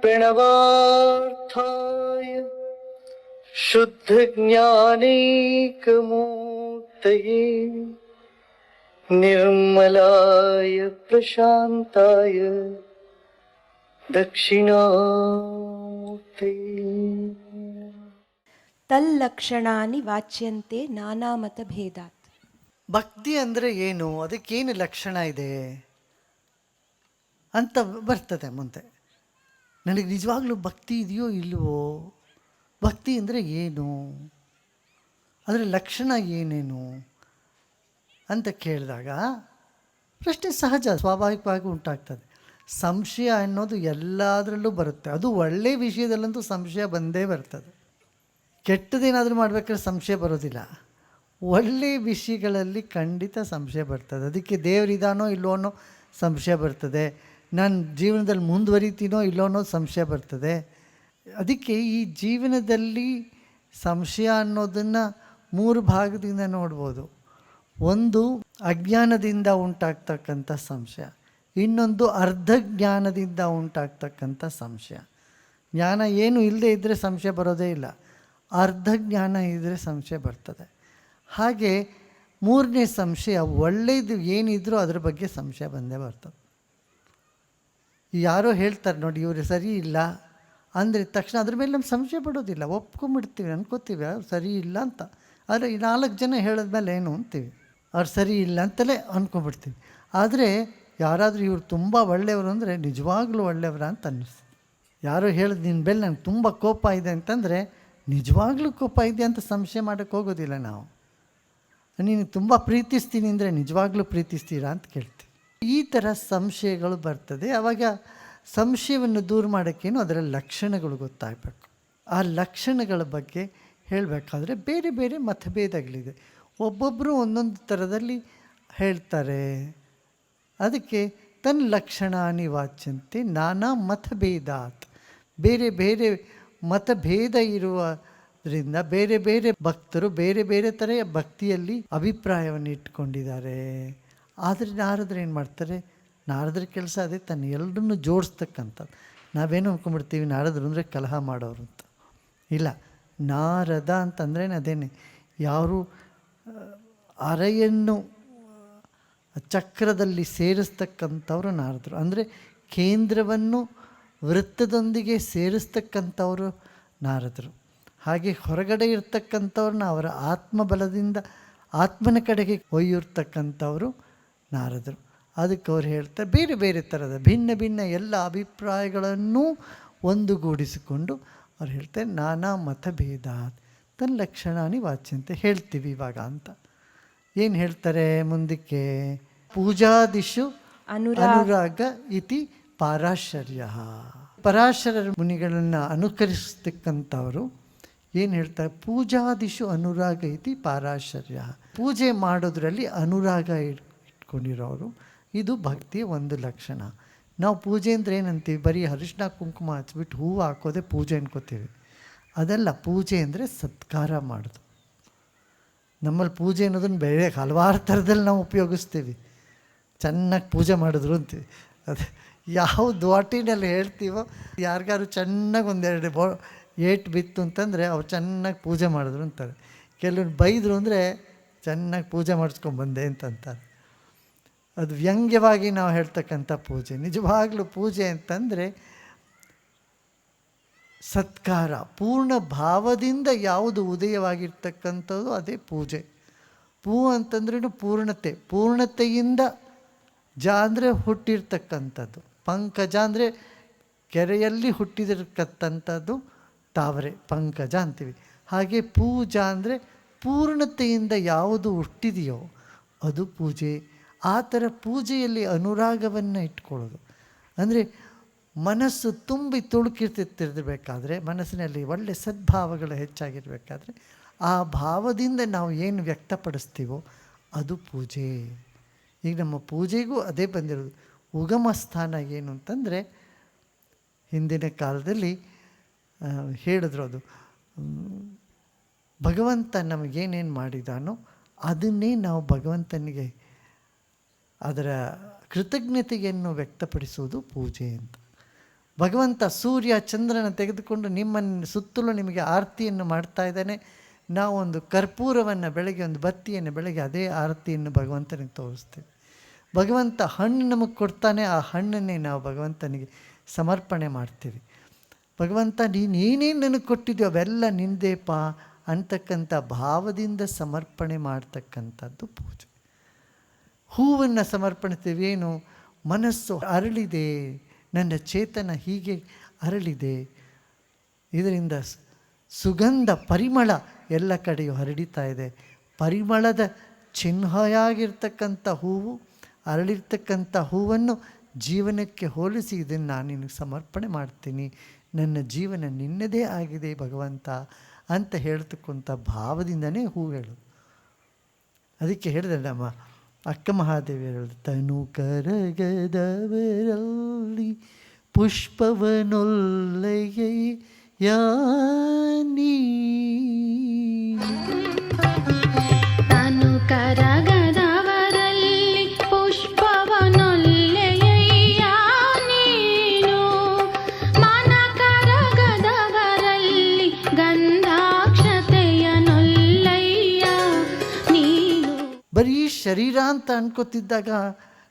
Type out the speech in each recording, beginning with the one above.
प्रणवार्थाय शुद्धज्ञानैकमूर्तये निर्मलाय प्रशान्ताय दक्षिणामूर्तये ತಲ್ಲಕ್ಷಣಾನಿ ವಾಚ್ಯಂತೆ ನಾನಾಮತ ಭೇದಾತ್ ಭಕ್ತಿ ಅಂದರೆ ಏನು ಅದಕ್ಕೇನು ಲಕ್ಷಣ ಇದೆ ಅಂತ ಬರ್ತದೆ ಮುಂದೆ ನನಗೆ ನಿಜವಾಗ್ಲೂ ಭಕ್ತಿ ಇದೆಯೋ ಇಲ್ವೋ? ಭಕ್ತಿ ಅಂದರೆ ಏನು? ಅದರ ಲಕ್ಷಣ ಏನೇನು? ಅಂತ ಕೇಳಿದಾಗ ಪ್ರಶ್ನೆ ಸಹಜ, ಸ್ವಾಭಾವಿಕವಾಗಿ ಉಂಟಾಗ್ತದೆ. ಸಂಶಯ ಅನ್ನೋದು ಎಲ್ಲದರಲ್ಲೂ ಬರುತ್ತೆ. ಅದು ಒಳ್ಳೆಯ ವಿಷಯದಲ್ಲಂತೂ ಸಂಶಯ ಬಂದೇ ಬರ್ತದೆ. ಕೆಟ್ಟದೇನಾದರೂ ಮಾಡಬೇಕಾದ್ರೆ ಸಂಶಯ ಬರೋದಿಲ್ಲ. ಒಳ್ಳೆಯ ವಿಷಯಗಳಲ್ಲಿ ಖಂಡಿತ ಸಂಶಯ ಬರ್ತದೆ. ಅದಕ್ಕೆ ದೇವರಿದಾನೋ ಇಲ್ಲೋ ಅನ್ನೋ ಸಂಶಯ ಬರ್ತದೆ. ನಾನು ಜೀವನದಲ್ಲಿ ಮುಂದುವರಿತೀನೋ ಇಲ್ಲೋ ಅನ್ನೋ ಸಂಶಯ ಬರ್ತದೆ. ಅದಕ್ಕೆ ಈ ಜೀವನದಲ್ಲಿ ಸಂಶಯ ಅನ್ನೋದನ್ನು ಮೂರು ಭಾಗದಿಂದ ನೋಡ್ಬೋದು. ಒಂದು, ಅಜ್ಞಾನದಿಂದ ಉಂಟಾಗ್ತಕ್ಕಂಥ ಸಂಶಯ. ಇನ್ನೊಂದು ಅರ್ಧ ಜ್ಞಾನದಿಂದ ಉಂಟಾಗ್ತಕ್ಕಂಥ ಸಂಶಯ. ಜ್ಞಾನ ಏನು ಇಲ್ಲದೆ ಇದ್ದರೆ ಸಂಶಯ ಬರೋದೇ ಇಲ್ಲ. ಅರ್ಧ ಜ್ಞಾನ ಇದ್ದರೆ ಸಂಶಯ ಬರ್ತದೆ. ಹಾಗೆ ಮೂರನೇ ಸಂಶಯ ಒಳ್ಳೆಯದು ಏನಿದ್ರೂ ಅದ್ರ ಬಗ್ಗೆ ಸಂಶಯ ಬಂದೇ ಬರ್ತದೆ. ಯಾರೋ ಹೇಳ್ತಾರೆ ನೋಡಿ, ಇವರು ಸರಿ ಇಲ್ಲ ಅಂದರೆ ತಕ್ಷಣ ಅದ್ರ ಮೇಲೆ ನಮ್ಮ ಸಂಶಯ ಪಡೋದಿಲ್ಲ. ಒಪ್ಕೊಂಬಿಡ್ತೀವಿ, ಅನ್ಕೋತೀವಿ, ಅವ್ರು ಸರಿ ಇಲ್ಲ ಅಂತ. ಆದರೆ ಈ ನಾಲ್ಕು ಜನ ಹೇಳಿದ್ಮೇಲೆ ಏನು ಅಂತೀವಿ? ಅವ್ರು ಸರಿ ಇಲ್ಲ ಅಂತಲೇ ಅಂದ್ಕೊಂಬಿಡ್ತೀವಿ ಆದರೆ ಯಾರಾದರೂ ಇವರು ತುಂಬ ಒಳ್ಳೆಯವರು ಅಂದರೆ ನಿಜವಾಗ್ಲೂ ಒಳ್ಳೆಯವರ ಅಂತ ಅನ್ನಿಸ್ತು. ಯಾರೋ ಹೇಳಿದ ನಿನ್ನ ಬೆಲೆ ನಂಗೆ ತುಂಬ ಕೋಪ ಇದೆ ಅಂತಂದರೆ ನಿಜವಾಗ್ಲೂ ಕೋಪ ಇದೆ ಅಂತ ಸಂಶಯ ಮಾಡೋಕ್ಕೆ ಹೋಗೋದಿಲ್ಲ ನಾವು. ನೀನು ತುಂಬ ಪ್ರೀತಿಸ್ತೀನಿ ಅಂದರೆ ನಿಜವಾಗ್ಲೂ ಪ್ರೀತಿಸ್ತೀರಾ ಅಂತ ಕೇಳ್ತೀವಿ. ಈ ಥರ ಸಂಶಯಗಳು ಬರ್ತದೆ. ಆವಾಗ ಸಂಶಯವನ್ನು ದೂರ ಮಾಡೋಕ್ಕೇನು ಅದರ ಲಕ್ಷಣಗಳು ಗೊತ್ತಾಗಬೇಕು. ಆ ಲಕ್ಷಣಗಳ ಬಗ್ಗೆ ಹೇಳಬೇಕಾದ್ರೆ ಬೇರೆ ಬೇರೆ ಮತಭೇದಗಳಿದೆ. ಒಬ್ಬೊಬ್ಬರು ಒಂದೊಂದು ಥರದಲ್ಲಿ ಹೇಳ್ತಾರೆ. ಅದಕ್ಕೆ ತನ್ನ ಲಕ್ಷಣ ಅನಿವಾಚ್ಯಂತೆ ನಾನಾ ಮತಭೇದಾತ್. ಬೇರೆ ಬೇರೆ ಮತಭೇದ ಇರುವುದರಿಂದ ಬೇರೆ ಬೇರೆ ಭಕ್ತರು ಬೇರೆ ಬೇರೆ ಥರ ಭಕ್ತಿಯಲ್ಲಿ ಅಭಿಪ್ರಾಯವನ್ನು ಇಟ್ಕೊಂಡಿದ್ದಾರೆ ಆದರೆ ನಾರದ್ರು ಏನು ಮಾಡ್ತಾರೆ? ನಾರದ್ರ ಕೆಲಸ ಅದೇ ತನ್ನ ಎಲ್ಲರನ್ನು ಜೋಡಿಸ್ತಕ್ಕಂಥದ್ದು. ನಾವೇನು ಅಂದ್ಕೊಂಡ್ಬಿಡ್ತೀವಿ ನಾರದ್ರು ಅಂದರೆ ಕಲಹ ಮಾಡೋರು ಅಂತ. ಇಲ್ಲ, ನಾರದ ಅಂತಂದ್ರೆ ಅದೇನೆ, ಯಾರು ಅರೆಯನ್ನು ಚಕ್ರದಲ್ಲಿ ಸೇರಿಸ್ತಕ್ಕಂಥವ್ರು ನಾರದರು. ಅಂದರೆ ಕೇಂದ್ರವನ್ನು ವೃತ್ತದೊಂದಿಗೆ ಸೇರಿಸ್ತಕ್ಕಂಥವರು ನಾರದರು. ಹಾಗೆ ಹೊರಗಡೆ ಇರ್ತಕ್ಕಂಥವ್ರನ್ನ ಅವರ ಆತ್ಮಬಲದಿಂದ ಆತ್ಮನ ಕಡೆಗೆ ಒಯ್ಯಿರ್ತಕ್ಕಂಥವರು ನಾರದರು. ಅದಕ್ಕೆ ಅವ್ರು ಹೇಳ್ತಾರೆ ಬೇರೆ ಬೇರೆ ಥರದ ಭಿನ್ನ ಭಿನ್ನ ಎಲ್ಲ ಅಭಿಪ್ರಾಯಗಳನ್ನು ಒಂದುಗೂಡಿಸಿಕೊಂಡು ಅವ್ರು ಹೇಳ್ತಾರೆ ನಾನಾ ಮತಭೇದ ತನ್ನ ಲಕ್ಷಣಾನಿ ವಾಚ್ಯಂತೆ ಹೇಳ್ತೀವಿ ಇವಾಗ ಅಂತ. ಏನು ಹೇಳ್ತಾರೆ ಮುಂದಕ್ಕೆ? ಪೂಜಾದಿಶು ಅನುರಾಗ. ಇತಿ ಪಾರಾಶರ್ಯ. ಪರಾಶರ ಮುನಿಗಳನ್ನು ಅನುಕರಿಸ್ತಕ್ಕಂಥವರು ಏನು ಹೇಳ್ತಾರೆ? ಪೂಜಾದಿಶು ಅನುರಾಗ ಇತಿ ಪಾರಾಶರ್ಯ. ಪೂಜೆ ಮಾಡೋದ್ರಲ್ಲಿ ಅನುರಾಗ ಇಟ್ ಇಟ್ಕೊಂಡಿರೋರು ಇದು ಭಕ್ತಿಯ ಒಂದು ಲಕ್ಷಣ. ನಾವು ಪೂಜೆ ಅಂದರೆ ಏನಂತೀವಿ? ಬರೀ ಅರಿಶಿನ ಕುಂಕುಮ ಹಚ್ಬಿಟ್ಟು ಹೂವು ಹಾಕೋದೆ ಪೂಜೆ ಅನ್ಕೋತೀವಿ. ಅದೆಲ್ಲ, ಪೂಜೆ ಅಂದರೆ ಸತ್ಕಾರ ಮಾಡೋದು. ನಮ್ಮಲ್ಲಿ ಪೂಜೆ ಅನ್ನೋದನ್ನು ಬೇರೆ ಹಲವಾರು ಥರದಲ್ಲಿ ನಾವು ಉಪಯೋಗಿಸ್ತೀವಿ. ಚೆನ್ನಾಗಿ ಪೂಜೆ ಮಾಡಿದ್ರು ಅಂತೀವಿ. ಅದೇ, ಯಾವ ದ್ವಾಟಿನಲ್ಲಿ ಹೇಳ್ತೀವೋ ಯಾರಿಗಾರು ಚೆನ್ನಾಗಿ ಒಂದೆರಡು ಬೋ, ಏಟ್ ಬಿತ್ತು ಅಂತಂದರೆ ಅವ್ರು ಚೆನ್ನಾಗಿ ಪೂಜೆ ಮಾಡಿದ್ರು ಅಂತಾರೆ. ಕೆಲವ್ರು ಬೈದರು ಅಂದರೆ ಚೆನ್ನಾಗಿ ಪೂಜೆ ಮಾಡಿಸ್ಕೊಂಬಂದೆ ಅಂತಂತಾರೆ ಅದು ವ್ಯಂಗ್ಯವಾಗಿ ನಾವು ಹೇಳ್ತಕ್ಕಂಥ ಪೂಜೆ. ನಿಜವಾಗ್ಲೂ ಪೂಜೆ ಅಂತಂದರೆ ಸತ್ಕಾರ, ಪೂರ್ಣ ಭಾವದಿಂದ ಯಾವುದು ಉದಯವಾಗಿರ್ತಕ್ಕಂಥದ್ದು ಅದೇ ಪೂಜೆ. ಪೂ ಅಂತಂದ್ರೂ ಪೂರ್ಣತೆ, ಪೂರ್ಣತೆಯಿಂದ ಜ ಅಂದರೆ ಹುಟ್ಟಿರ್ತಕ್ಕಂಥದ್ದು. ಪಂಕಜ ಅಂದರೆ ಕೆರೆಯಲ್ಲಿ ಹುಟ್ಟಿದಿರ್ತಕ್ಕಂಥದ್ದು ತಾವರೆ, ಪಂಕಜ ಅಂತೀವಿ. ಹಾಗೆ ಪೂಜಾ ಅಂದರೆ ಪೂರ್ಣತೆಯಿಂದ ಯಾವುದು ಹುಟ್ಟಿದೆಯೋ ಅದು ಪೂಜೆ. ಆ ಥರ ಪೂಜೆಯಲ್ಲಿ ಅನುರಾಗವನ್ನು ಇಟ್ಕೊಳ್ಳೋದು. ಅಂದರೆ ಮನಸ್ಸು ತುಂಬಿ ತುಳುಕಿರ್ತಿರ್ತಿರ್ಬೇಕಾದ್ರೆ ಮನಸ್ಸಿನಲ್ಲಿ ಒಳ್ಳೆ ಸದ್ಭಾವಗಳು ಹೆಚ್ಚಾಗಿರಬೇಕಾದ್ರೆ, ಆ ಭಾವದಿಂದ ನಾವು ಏನು ವ್ಯಕ್ತಪಡಿಸ್ತೀವೋ ಅದು ಪೂಜೆ. ಈಗ ನಮ್ಮ ಪೂಜೆಗೂ ಅದೇ ಬಂದಿರೋದು. ಉಗಮ ಸ್ಥಾನ ಏನು ಅಂತಂದರೆ, ಹಿಂದಿನ ಕಾಲದಲ್ಲಿ ಹೇಳಿದ್ರು ಅದು, ಭಗವಂತ ನಮಗೇನೇನು ಮಾಡಿದಾನೋ ಅದನ್ನೇ ನಾವು ಭಗವಂತನಿಗೆ ಅದರ ಕೃತಜ್ಞತೆಯನ್ನು ವ್ಯಕ್ತಪಡಿಸುವುದು ಪೂಜೆ ಅಂತ. ಭಗವಂತ ಸೂರ್ಯ, ಚಂದ್ರನ ತೆಗೆದುಕೊಂಡು ನಿಮ್ಮನ್ನು ಸುತ್ತಲೂ ನಿಮಗೆ ಆರತಿಯನ್ನು ಮಾಡ್ತಾ ಇದ್ದಾನೆ. ನಾವೊಂದು ಕರ್ಪೂರವನ್ನು ಬೆಳಗ್ಗೆ, ಒಂದು ಬತ್ತಿಯನ್ನು ಬೆಳಗ್ಗೆ ಅದೇ ಆರತಿಯನ್ನು ಭಗವಂತನಿಗೆ ತೋರಿಸ್ತೇವೆ. ಭಗವಂತ ಹಣ್ಣು ನಮಗೆ ಕೊಡ್ತಾನೆ, ಆ ಹಣ್ಣನ್ನೇ ನಾವು ಭಗವಂತನಿಗೆ ಸಮರ್ಪಣೆ ಮಾಡ್ತೀವಿ. ಭಗವಂತ, ನೀನು ಏನೇನು ನನಗೆ ಕೊಟ್ಟಿದ್ಯೋ ಅವೆಲ್ಲ ನಿಂದೇಪ ಅಂತಕ್ಕಂಥ ಭಾವದಿಂದ ಸಮರ್ಪಣೆ ಮಾಡ್ತಕ್ಕಂಥದ್ದು ಪೂಜೆ. ಹೂವನ್ನು ಸಮರ್ಪಣಿಸ್ತೇವೇನು ಮನಸ್ಸು ಅರಳಿದೆ, ನನ್ನ ಚೇತನ ಹೀಗೆ ಅರಳಿದೆ. ಇದರಿಂದ ಸುಗಂಧ ಪರಿಮಳ ಎಲ್ಲ ಕಡೆಯೂ ಹರಡಿತಾ ಇದೆ. ಪರಿಮಳದ ಚಿಹ್ನೆಯಾಗಿರ್ತಕ್ಕಂಥ ಹೂವು, ಅರಳಿರ್ತಕ್ಕಂಥ ಹೂವನ್ನು ಜೀವನಕ್ಕೆ ಹೋಲಿಸಿ ಇದನ್ನು ನಾನು ನಿನಗೆ ಸಮರ್ಪಣೆ ಮಾಡ್ತೀನಿ. ನನ್ನ ಜೀವನ ನಿನ್ನದೇ ಆಗಿದೆ ಭಗವಂತ ಅಂತ ಹೇಳ್ತಕ್ಕಂಥ ಭಾವದಿಂದನೇ ಹೂ ಹೇಳೋದು. ಅದಕ್ಕೆ ನಮ್ಮ ಅಕ್ಕ ಮಹಾದೇವಿ ಹೇಳಿದ್ರು ತನು ಕರಗದವರಲ್ಲಿ ಪುಷ್ಪವನೊಲ್ಲೆಯ ಯಾನೀ ಶರೀರ ಅಂತ ಅನ್ಕೋತಿದ್ದಾಗ,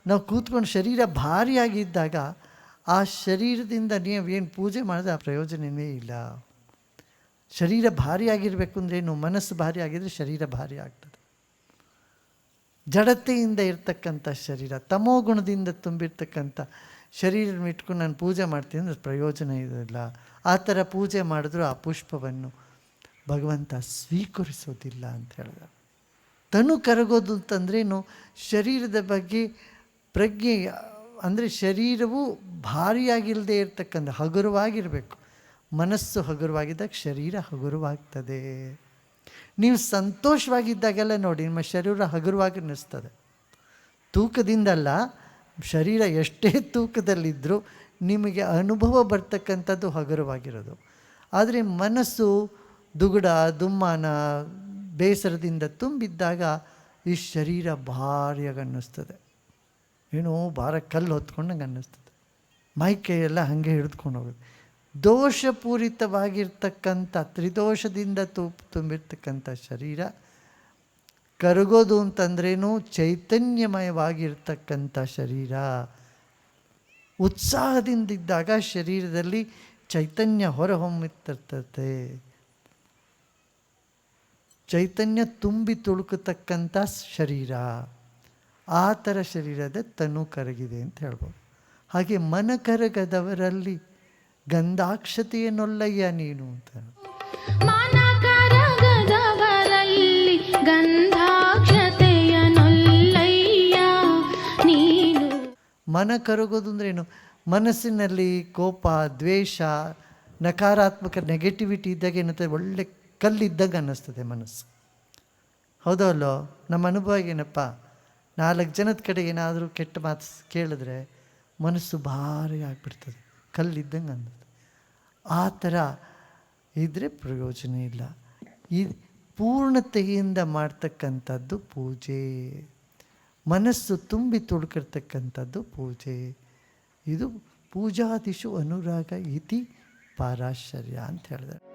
ನಾವು ಕೂತ್ಕೊಂಡು ಶರೀರ ಭಾರಿಯಾಗಿದ್ದಾಗ, ಆ ಶರೀರದಿಂದ ನೀವು ಏನು ಪೂಜೆ ಮಾಡಿದ್ರೆ ಆ ಪ್ರಯೋಜನವೇ ಇಲ್ಲ. ಶರೀರ ಭಾರಿಯಾಗಿರಬೇಕು ಏನು? ಮನಸ್ಸು ಭಾರಿ ಆಗಿದ್ರೆ ಶರೀರ ಭಾರಿ ಆಗ್ತದೆ. ಜಡತೆಯಿಂದ ಇರ್ತಕ್ಕಂಥ ಶರೀರ, ತಮೋ ಗುಣದಿಂದ ತುಂಬಿರ್ತಕ್ಕಂಥ ಶರೀರ ಇಟ್ಕೊಂಡು ನಾನು ಪೂಜೆ ಮಾಡ್ತೀನಿ ಅಂದರೆ ಪ್ರಯೋಜನ ಇರಲ್ಲ. ಆ ಥರ ಪೂಜೆ ಮಾಡಿದ್ರೂ ಆ ಪುಷ್ಪವನ್ನು ಭಗವಂತ ಸ್ವೀಕರಿಸೋದಿಲ್ಲ ಅಂತ ಹೇಳಿದ. ತನು ಕರಗೋದು ಅಂತಂದ್ರೇನು? ಶರೀರದ ಬಗ್ಗೆ ಪ್ರಜ್ಞೆ, ಅಂದರೆ ಶರೀರವು ಭಾರಿಯಾಗಿಲ್ಲದೆ ಇರ್ತಕ್ಕಂಥ ಹಗುರವಾಗಿರಬೇಕು. ಮನಸ್ಸು ಹಗುರವಾಗಿದ್ದಾಗ ಶರೀರ ಹಗುರವಾಗ್ತದೆ. ನೀವು ಸಂತೋಷವಾಗಿದ್ದಾಗೆಲ್ಲ ನೋಡಿ, ನಿಮ್ಮ ಶರೀರ ಹಗುರವಾಗಿ ಅನ್ನಿಸ್ತದೆ ತೂಕದಿಂದಲ್ಲ ಶರೀರ ಎಷ್ಟೇ ತೂಕದಲ್ಲಿದ್ದರೂ ನಿಮಗೆ ಅನುಭವ ಬರ್ತಕ್ಕಂಥದ್ದು ಹಗುರವಾಗಿರೋದು. ಆದರೆ ಮನಸ್ಸು ದುಗುಡ, ದುಮ್ಮಾನ ಬೇಸರದಿಂದ ತುಂಬಿದ್ದಾಗ ಈ ಶರೀರ ಭಾರಿಯಾಗಿ ಅನ್ನಿಸ್ತದೆ ಏನೋ ಭಾರ ಕಲ್ಲು ಹೊತ್ಕೊಂಡಂಗೆ ಅನ್ನಿಸ್ತದೆ. ಮೈಕೈಯೆಲ್ಲ ಹಾಗೆ ಹಿಡಿದುಕೊಂಡು ಹೋಗೋದು ದೋಷಪೂರಿತವಾಗಿರ್ತಕ್ಕಂಥ, ತ್ರಿದೋಷದಿಂದ ತು, ತುಂಬಿರ್ತಕ್ಕಂಥ ಶರೀರ ಕರಗೋದು ಅಂತಂದ್ರೇನು ಚೈತನ್ಯಮಯವಾಗಿರ್ತಕ್ಕಂಥ ಶರೀರ. ಉತ್ಸಾಹದಿಂದಿದ್ದಾಗ ಶರೀರದಲ್ಲಿ ಚೈತನ್ಯ ಹೊರಹೊಮ್ಮುತ್ತಿರ್ತದೆ ಚೈತನ್ಯ ತುಂಬಿ ತುಳುಕತಕ್ಕಂಥ ಶರೀರ ಆ ಥರ ಶರೀರದ ತನು ಕರಗಿದೆ ಅಂತ ಹೇಳ್ಬೋದು. ಹಾಗೆ ಮನ ಕರಗದವರಲ್ಲಿ ಗಂಧಾಕ್ಷತೆಯನ್ನೊಲ್ಲಯ್ಯ ನೀನು ಅಂತ ಮನ ಕರಗೋದು ಅಂದ್ರೆ ಏನು? ಮನಸ್ಸಿನಲ್ಲಿ ಕೋಪ ದ್ವೇಷ ನಕಾರಾತ್ಮಕ ನೆಗೆಟಿವಿಟಿ ಇದ್ದಾಗ ಏನಂತ ಒಳ್ಳೆ ಕಲ್ಲಿದ್ದಾಗ ಅನ್ನಿಸ್ತದೆ ಮನಸ್ಸು. ಹೌದೋ ಅಲ್ಲೋ ನಮ್ಮ ಅನುಭವ ಏನಪ್ಪ? ನಾಲ್ಕು ಜನದ ಕಡೆ ಏನಾದರೂ ಕೆಟ್ಟ ಮಾತು ಕೇಳಿದ್ರೆ ಮನಸ್ಸು ಭಾರಿ ಆಗಿಬಿಡ್ತದೆ. ಕಲ್ಲಿದ್ದಂಗೆ ಅನ್ನಿಸ್ತದೆ. ಆ ಥರ ಇದ್ದರೆ ಪ್ರಯೋಜನ ಇಲ್ಲ. ಈ ಪೂರ್ಣತೆಯಿಂದ ಮಾಡ್ತಕ್ಕಂಥದ್ದು ಪೂಜೆ. ಮನಸ್ಸು ತುಂಬಿ ತುಳ್ಕಿರ್ತಕ್ಕಂಥದ್ದು ಪೂಜೆ. ಇದು ಪೂಜಾದಿಶು ಅನುರಾಗ ಇತಿ ಪಾರಾಶ್ಚರ್ಯ ಅಂತ ಹೇಳಿದೆ.